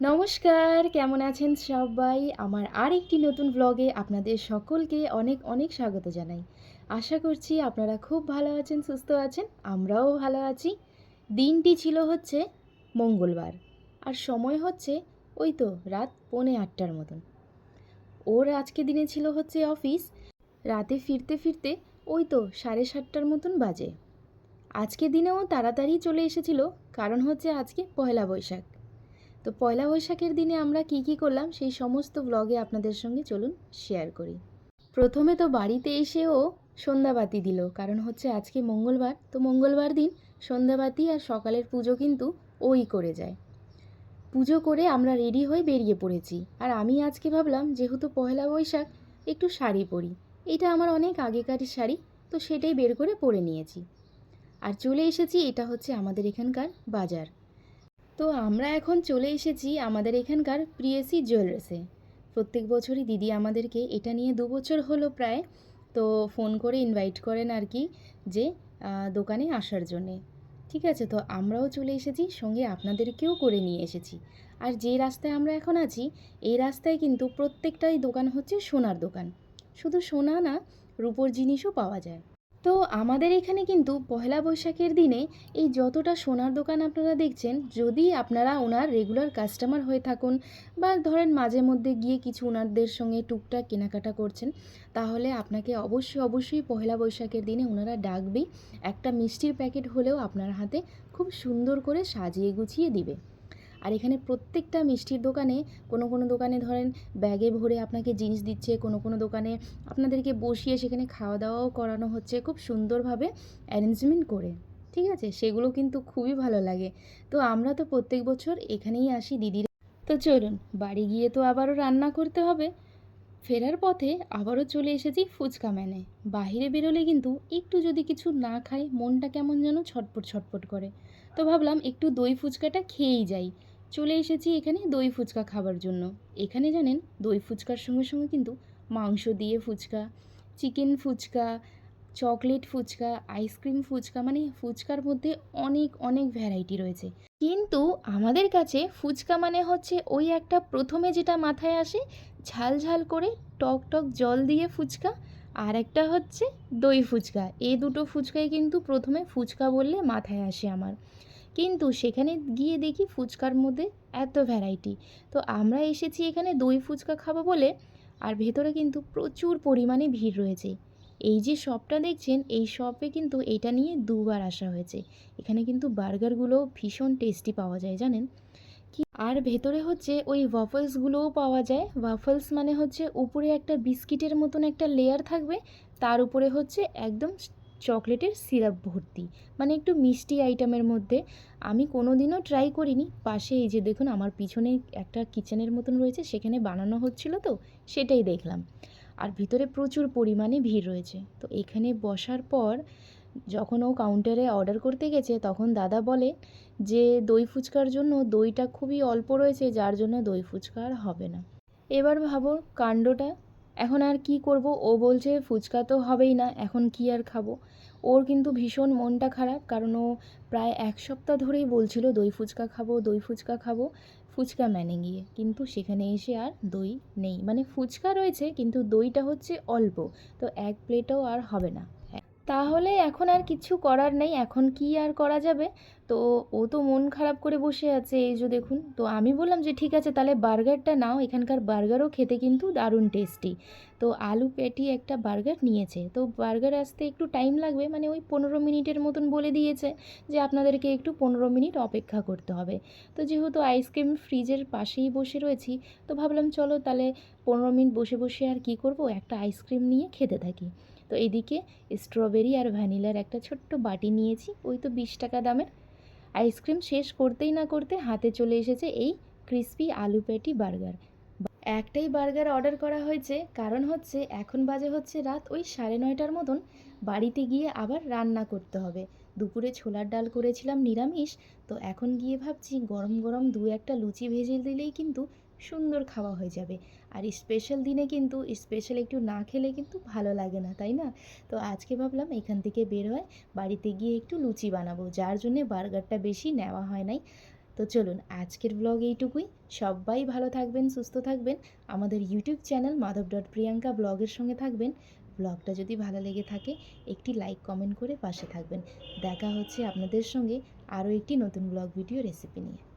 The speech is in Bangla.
নমস্কার, কেমন আছেন সবাই? আমার আরেকটি নতুন ব্লগে আপনাদের সকলকে অনেক অনেক স্বাগত জানাই। আশা করছি আপনারা খুব ভালো আছেন, সুস্থ আছেন, আমরাও ভালো আছি। দিনটি ছিল হচ্ছে মঙ্গলবার, আর সময় হচ্ছে ওই তো রাত পৌনে আটটার মতন। ওর আজকে দিনে ছিল হচ্ছে অফিস, রাতে ফিরতে ফিরতে ওই তো সাড়ে সাতটার মতন বাজে। আজকে দিনেও তাড়াতাড়ি চলে এসেছিল, কারণ হচ্ছে আজকে পয়লা বৈশাখ। তো পয়লা বৈশাখের দিনে আমরা কি কি করলাম, সেই সমস্ত ব্লগে আপনাদের সঙ্গে চলুন শেয়ার করি। প্রথমে তো বাড়িতে এসেও সন্ধ্যাবাতি দিল, কারণ হচ্ছে আজকে মঙ্গলবার, তো মঙ্গলবার দিন সন্ধ্যাবাতি আর সকালের পুজো কিন্তু ওই করে যায়। পুজো করে আমরা রেডি হয়ে বেরিয়ে পড়েছি, আর আমি আজকে ভাবলাম যেহেতু পয়লা বৈশাখ, একটু শাড়ি পরি। এটা আমার অনেক আগেকার শাড়ি, তো সেটাই বের করে পরে নিয়েছি। আর চলে এসেছি, এটা হচ্ছে আমাদের এখানকার বাজার। তো আমরা এখন চলে এসেছি আমাদের এখানকার প্রিয়েসি জুয়েলার্সে। প্রত্যেক বছরই দিদি আমাদেরকে এটা নিয়ে দু বছর হলো প্রায়, তো ফোন করে ইনভাইট করেন আর কি যে দোকানে আসার জন্যে। ঠিক আছে, তো আমরাও চলে এসেছি, সঙ্গে আপনাদেরকেও করে নিয়ে এসেছি। আর যে রাস্তায় আমরা এখন আছি, এই রাস্তায় কিন্তু প্রত্যেকটাই দোকান হচ্ছে সোনার দোকান। শুধু সোনা না, রূপোর জিনিসও পাওয়া যায়। তো আমাদের এখানে কিন্তু পয়লা বৈশাখের দিনে এই যতটা সোনার দোকান আপনারা দেখছেন, যদি আপনারা ওনার রেগুলার কাস্টমার হয়ে থাকুন বা ধরেন মাঝে মধ্যে গিয়ে কিছু ওনারদের সঙ্গে টুকটাক কেনাকাটা করছেন, তাহলে আপনাকে অবশ্যই অবশ্যই পহেলা বৈশাখের দিনে ওনারা ডাকবেই। একটা মিষ্টির প্যাকেট হলেও আপনার হাতে খুব সুন্দর করে সাজিয়ে গুছিয়ে দিবে। আর এখানে প্রত্যেকটা মিষ্টির দোকানে কোনো কোনো দোকানে ধরেন ব্যাগে ভরে আপনাকে জিনিস দিচ্ছে, কোনো কোনো দোকানে আপনাদেরকে বসিয়ে সেখানে খাওয়া দাওয়াও করানো হচ্ছে খুব সুন্দরভাবে অ্যারেঞ্জমেন্ট করে, ঠিক আছে? সেগুলো কিন্তু খুবই ভালো লাগে। তো আমরা তো প্রত্যেক বছর এখানেই আসি দিদির। তো চলুন, বাড়ি গিয়ে তো আবারও রান্না করতে হবে। ফেরার পথে আবারও চলে এসেছি ফুচকা ম্যানে। বাইরে বেরোলে কিন্তু একটু যদি কিছু না খাই মনটা কেমন যেন ছটপট ছটপট করে। তো ভাবলাম একটু দই ফুচকাটা খেয়েই যাই। চলে এসেছি এখানে দই ফুচকা খাবার জন্য। এখানে জানেন, দই ফুচকার সঙ্গে সঙ্গে কিন্তু মাংস দিয়ে phuchka, chicken phuchka, chocolate phuchka ice cream phuchka মানে ফুচকার মধ্যে অনেক অনেক ভ্যারাইটি রয়েছে। কিন্তু আমাদের কাছে ফুচকা মানে হচ্ছে ওই একটা প্রথমে যেটা মাথায় আসে, ঝাল ঝাল করে টক টক জল দিয়ে ফুচকা, আর একটা হচ্ছে দই ফুচকা। এই দুটো ফুচকাই কিন্তু প্রথমে ফুচকা বললে মাথায় আসে আমার। কিন্তু সেখানে গিয়ে দেখি ফুচকার মধ্যে এত ভ্যারাইটি তো আমরা এসেছি এখানে দই ফুচকা খাব বলে, আর ভেতরে কিন্তু প্রচুর পরিমাণে ভিড় রয়েছে। এই যে শপটা দেখছেন, এই শপে কিন্তু এটা নিয়ে দুবার আসা হয়েছে। এখানে কিন্তু বার্গারগুলো ভীষণ টেস্টি পাওয়া যায়, জানেন? কি আর ভেতরে হচ্ছে ওই ওয়াফলসগুলোও পাওয়া যায়। ওয়াফলস মানে হচ্ছে উপরে একটা বিস্কিটের মতন একটা লেয়ার থাকবে, তার উপরে হচ্ছে একদম চকলেটের সিরাপ ভর্তি। মানে একটু মিষ্টি আইটেমের মধ্যে। আমি কোনো দিনও ট্রাই করিনি। পাশে এই যে দেখুন, আমার পিছনে একটা কিচেনের মতন রয়েছে। সেখানে বানানো হচ্ছিল তো, সেটাই দেখলাম। আর ভিতরে প্রচুর পরিমাণে ভিড় রয়েছে। তো এখানে বসার পর যখন ও কাউন্টারে অর্ডার করতে গেছে, তখন দাদা বলে যে, দই ফুচকার জন্য দইটা খুবই অল্প রয়েছে, যার জন্য দই ফুচকা আর হবে না। এবার ভাবো কাণ্ডটা এখন আর কি করব? ও বলছে, ফুচকা তো হবেই না, এখন কি আর খাব? ওর কিন্তু ভীষণ মনটা খারাপ, কারণ ও প্রায় এক সপ্তাহ ধরেই বলছিল, দই ফুচকা খাব, দই ফুচকা খাব, ফুচকা ম্যানে গিয়ে কিন্তু সেখানে এসে আর দই নেই। মানে ফুচকা রয়েছে, কিন্তু দইটা হচ্ছে অল্প, তো এক প্লেটও আর হবে না। তাহলে এখন আর কিছু করার নেই, এখন কি আর করা যাবে? তো ও তো মন খারাপ করে বসে আছে, এই যে দেখুন। তো আমি বললাম যে, ঠিক আছে, তাহলে বার্গারটা নাও, এখানকার বার্গারও খেতে কিন্তু দারুণ টেস্টি। তো আলু পেটি একটা বার্গার নিয়েছে। তো বার্গার আসতে একটু টাইম লাগবে মানে ওই পনেরো মিনিটের মতন বলে দিয়েছে যে, আপনাদেরকে একটু পনেরো মিনিট অপেক্ষা করতে হবে। তো যেহেতু আইসক্রিম ফ্রিজের পাশেই বসে রয়েছি, তো ভাবলাম চলো তাহলে পনেরো মিনিট বসে বসে আর কি করব? একটা আইসক্রিম নিয়ে খেতে থাকি। তো এদিকে স্ট্রবেরি আর ভ্যানিলার একটা ছোট্ট বাটি নিয়েছি, ওই তো বিশ টাকা দামের। আইসক্রিম শেষ করতেই না করতে হাতে চলে এসেছে এই ক্রিস্পি আলু পেটি বার্গার। একটাই বার্গার অর্ডার করা হয়েছে, কারণ হচ্ছে এখন বাজে হচ্ছে রাত ওই সাড়ে নয়টার মতন। বাড়িতে গিয়ে আবার রান্না করতে হবে। দুপুরে ছোলার ডাল করেছিলাম নিরামিষ, তো এখন গিয়ে ভাবছি গরম গরম দু একটা লুচি ভেজে দিলেই কিন্তু সুন্দর খাওয়া হয়ে যাবে। আর স্পেশাল দিনে কিন্তু স্পেশাল একটু না খেলে কিন্তু ভালো লাগে না, তাই না? তো আজকে ভাবলাম এখান থেকে বের হয় বাড়িতে গিয়ে একটু লুচি বানাবো, যার জন্যে বার্গারটা বেশি নেওয়া হয় নাই। তো চলুন আজকের ব্লগ এইটুকুই। সবাই ভালো থাকবেন, সুস্থ থাকবেন। আমাদের YouTube channel Madhab dot Priyanka ব্লগের সঙ্গে থাকবেন। ব্লগটা যদি ভালো লেগে থাকে, একটি লাইক কমেন্ট করে পাশে থাকবেন। দেখা হচ্ছে আপনাদের সঙ্গে আরও একটি নতুন ব্লগ ভিডিও রেসিপি নিয়ে।